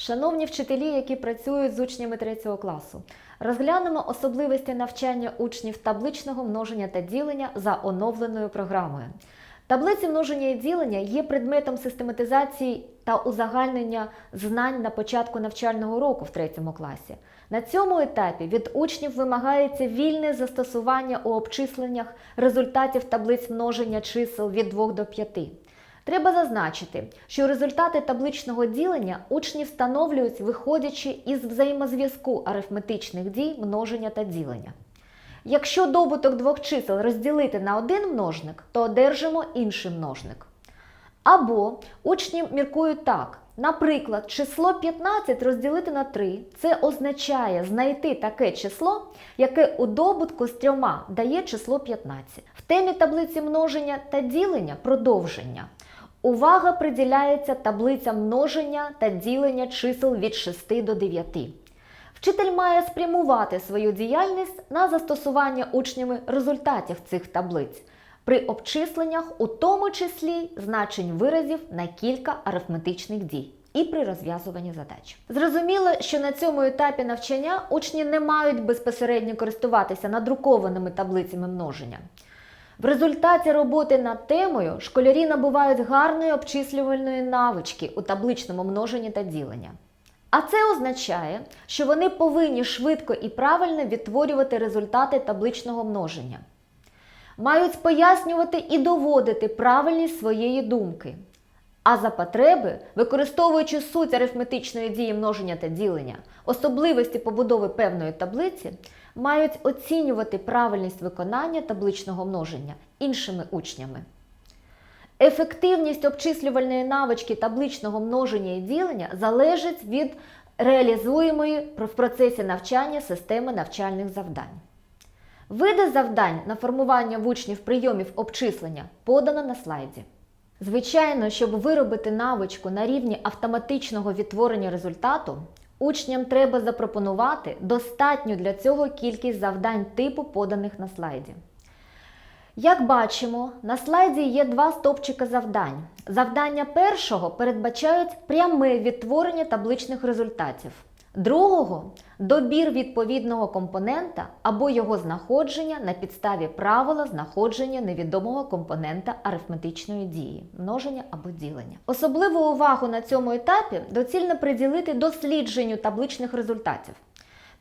Шановні вчителі, які працюють з учнями 3 класу, розглянемо особливості навчання учнів табличного множення та ділення за оновленою програмою. Таблиці множення і ділення є предметом систематизації та узагальнення знань на початку навчального року в 3 класі. На цьому етапі від учнів вимагається вільне застосування у обчисленнях результатів таблиць множення чисел від 2 до 5. Треба зазначити, що результати табличного ділення учні встановлюють, виходячи із взаємозв'язку арифметичних дій множення та ділення. Якщо добуток двох чисел розділити на один множник, то одержимо інший множник. Або учні міркують так. Наприклад, число 15 розділити на 3 це означає знайти таке число, яке у добутку з трьома дає число 15. В темі таблиці множення та ділення продовження. Увага приділяється таблицям множення та ділення чисел від 6 до 9. Вчитель має спрямувати свою діяльність на застосування учнями результатів цих таблиць при обчисленнях, у тому числі значень виразів на кілька арифметичних дій. І при розв'язуванні задач. Зрозуміло, що на цьому етапі навчання учні не мають безпосередньо користуватися надрукованими таблицями множення. В результаті роботи над темою школярі набувають гарної обчислювальної навички у табличному множенні та діленні. А це означає, що вони повинні швидко і правильно відтворювати результати табличного множення. Мають пояснювати і доводити правильність своєї думки. А за потреби, використовуючи суть арифметичної дії множення та ділення, особливості побудови певної таблиці, мають оцінювати правильність виконання табличного множення іншими учнями. Ефективність обчислювальної навички табличного множення і ділення залежить від реалізуємої в процесі навчання системи навчальних завдань. Види завдань на формування в учнів прийомів обчислення подано на слайді. Звичайно, щоб виробити навичку на рівні автоматичного відтворення результату, учням треба запропонувати достатню для цього кількість завдань типу поданих на слайді. Як бачимо, на слайді є два стовпчика завдань. Завдання першого передбачають пряме відтворення табличних результатів. Другого добір відповідного компонента або його знаходження на підставі правила знаходження невідомого компонента арифметичної дії, множення або ділення. Особливу увагу на цьому етапі доцільно приділити дослідженню табличних результатів.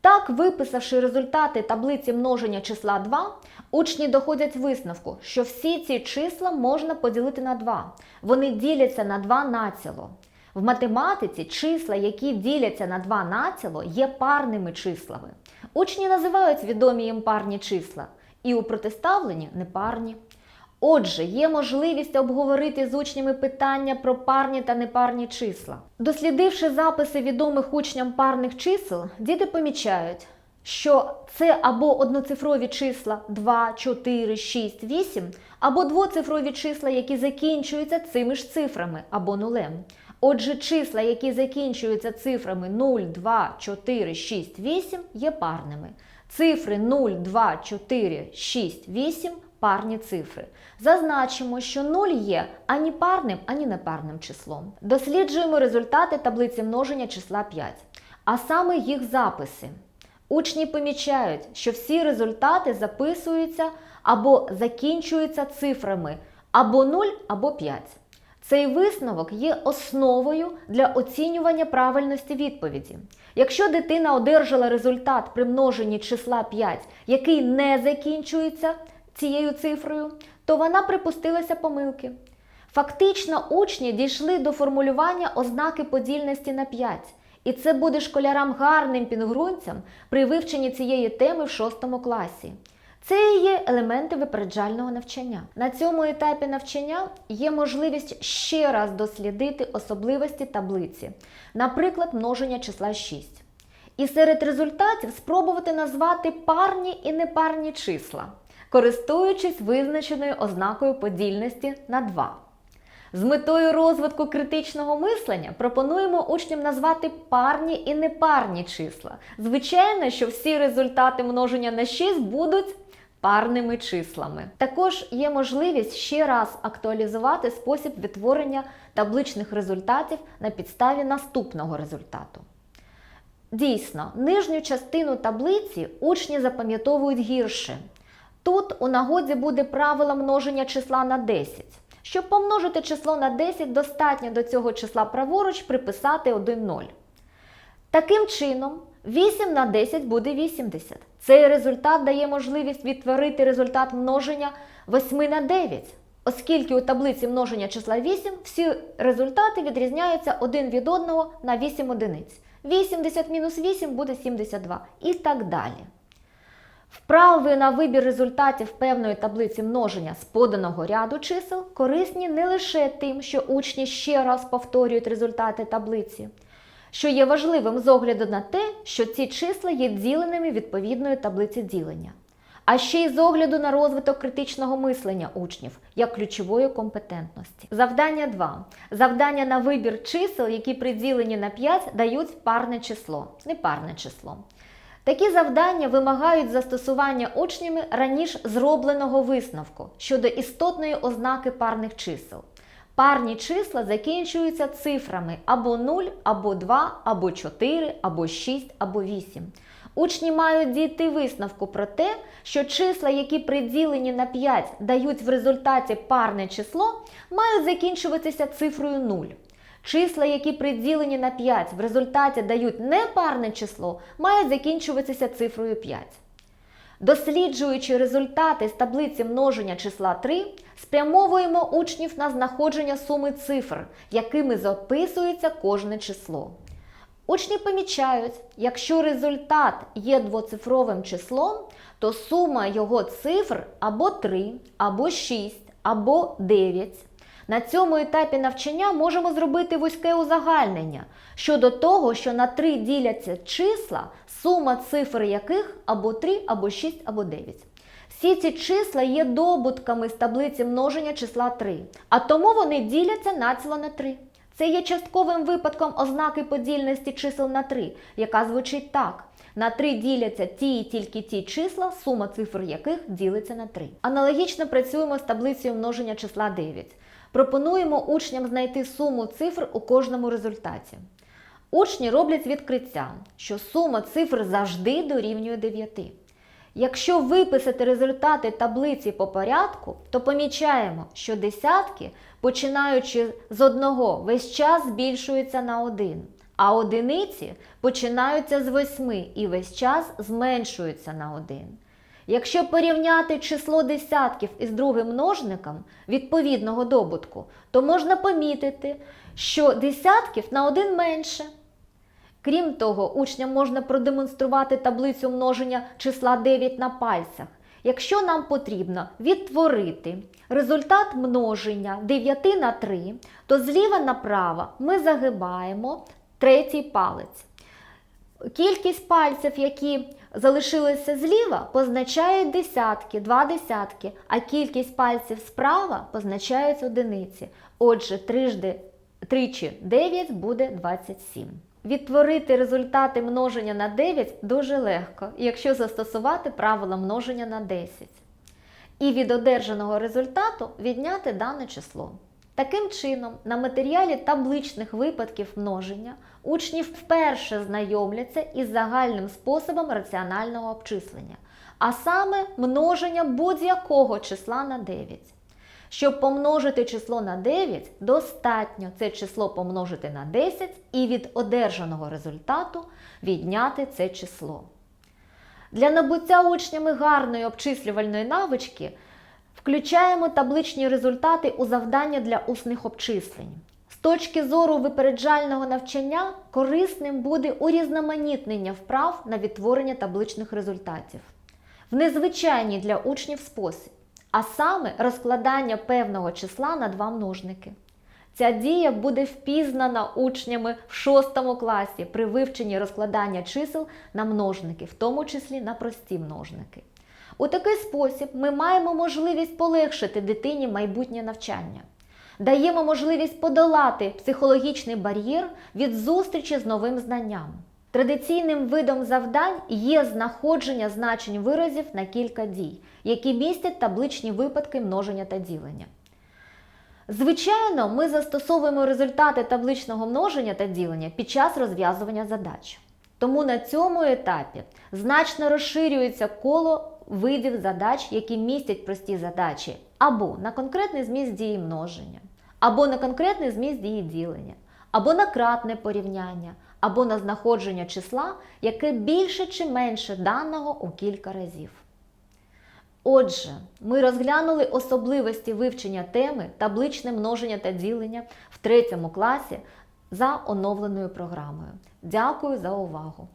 Так, виписавши результати таблиці множення числа 2, учні доходять висновку, що всі ці числа можна поділити на 2. Вони діляться на 2 націло. В математиці числа, які діляться на 2 націло, є парними числами. Учні називають відомі їм парні числа, і у протиставленні непарні. Отже, є можливість обговорити з учнями питання про парні та непарні числа. Дослідивши записи відомих учням парних чисел, діти помічають, що це або одноцифрові числа 2, 4, 6, 8, або двоцифрові числа, які закінчуються цими ж цифрами або нулем. Отже, числа, які закінчуються цифрами 0, 2, 4, 6, 8, є парними. Цифри 0, 2, 4, 6, 8 парні цифри. Зазначимо, що 0 є ані парним, ані непарним числом. Досліджуємо результати таблиці множення числа 5, а саме їх записи. Учні помічають, що всі результати записуються або закінчуються цифрами або 0, або 5. Цей висновок є основою для оцінювання правильності відповіді. Якщо дитина одержала результат при множенні числа 5, який не закінчується цією цифрою, то вона припустилася помилки. Фактично, учні дійшли до формулювання ознаки подільності на 5. І це буде школярам гарним пінгрунцям при вивченні цієї теми в 6 класі. Це є елементи випереджального навчання. На цьому етапі навчання є можливість ще раз дослідити особливості таблиці, наприклад, множення числа 6. І серед результатів спробувати назвати парні і непарні числа, користуючись визначеною ознакою подільності на 2. З метою розвитку критичного мислення пропонуємо учням назвати парні і непарні числа. Звичайно, що всі результати множення на 6 будуть парними числами. Також є можливість ще раз актуалізувати спосіб відтворення табличних результатів на підставі наступного результату. Дійсно, нижню частину таблиці учні запам'ятовують гірше. Тут у нагоді буде правило множення числа на 10. Щоб помножити число на 10, достатньо до цього числа праворуч приписати 1 0. Таким чином, 8 на 10 буде 80. Цей результат дає можливість відтворити результат множення 8 на 9. Оскільки у таблиці множення числа 8 всі результати відрізняються один від одного на 8 одиниць. 80 мінус 8 буде 72 і так далі. Вправи на вибір результатів певної таблиці множення з поданого ряду чисел корисні не лише тим, що учні ще раз повторюють результати таблиці, що є важливим з огляду на те, що ці числа є діленими відповідної таблиці ділення, а ще й з огляду на розвиток критичного мислення учнів як ключової компетентності. Завдання 2. Завдання на вибір чисел, які при діленні на 5 дають парне число, непарне число. Такі завдання вимагають застосування учнями раніше зробленого висновку щодо істотної ознаки парних чисел. Парні числа закінчуються цифрами або 0, або 2, або 4, або 6, або 8. Учні мають дійти висновку про те, що числа, які при діленні на 5 дають в результаті парне число, мають закінчуватися цифрою 0. Числа, які при діленні на 5 в результаті дають непарне число, мають закінчуватися цифрою 5. Досліджуючи результати з таблиці множення числа 3, спрямовуємо учнів на знаходження суми цифр, якими записується кожне число. Учні помічають, якщо результат є двоцифровим числом, то сума його цифр або 3, або 6, або 9. На цьому етапі навчання можемо зробити вузьке узагальнення щодо того, що на 3 діляться числа, сума цифр яких або 3, або 6, або 9. Всі ці числа є добутками з таблиці множення числа 3, а тому вони діляться націло на 3. Це є частковим випадком ознаки подільності чисел на 3, яка звучить так. На 3 діляться ті і тільки ті числа, сума цифр яких ділиться на 3. Аналогічно працюємо з таблицею множення числа 9. Пропонуємо учням знайти суму цифр у кожному результаті. Учні роблять відкриття, що сума цифр завжди дорівнює 9. Якщо виписати результати таблиці по порядку, то помічаємо, що десятки, починаючи з одного, весь час збільшуються на 1, а одиниці починаються з 8 і весь час зменшуються на 1. Якщо порівняти число десятків із другим множником відповідного добутку, то можна помітити, що десятків на один менше. Крім того, учням можна продемонструвати таблицю множення числа 9 на пальцях. Якщо нам потрібно відтворити результат множення 9 на 3, то зліва направо ми загибаємо третій палець. Кількість пальців, які залишилися зліва, позначають десятки, два десятки, а кількість пальців справа позначають одиниці. Отже, трижди, тричі 9 буде 27. Відтворити результати множення на 9 дуже легко, якщо застосувати правило множення на 10. І від одержаного результату відняти дане число. Таким чином, на матеріалі табличних випадків множення учні вперше знайомляться із загальним способом раціонального обчислення, а саме множення будь-якого числа на 9. Щоб помножити число на 9, достатньо це число помножити на 10 і від одержаного результату відняти це число. Для набуття учнями гарної обчислювальної навички включаємо табличні результати у завдання для усних обчислень. З точки зору випереджального навчання корисним буде урізноманітнення вправ на відтворення табличних результатів в незвичайній для учнів спосіб, а саме розкладання певного числа на два множники. Ця дія буде впізнана учнями в 6 класі при вивченні розкладання чисел на множники, в тому числі на прості множники. У такий спосіб ми маємо можливість полегшити дитині майбутнє навчання. Даємо можливість подолати психологічний бар'єр від зустрічі з новим знанням. Традиційним видом завдань є знаходження значень виразів на кілька дій, які містять табличні випадки множення та ділення. Звичайно, ми застосовуємо результати табличного множення та ділення під час розв'язування задач. Тому на цьому етапі значно розширюється коло видів задач, які містять прості задачі, або на конкретний зміст дії множення, або на конкретний зміст дії ділення, або на кратне порівняння, або на знаходження числа, яке більше чи менше даного у кілька разів. Отже, ми розглянули особливості вивчення теми табличне множення та ділення в третьому класі за оновленою програмою. Дякую за увагу!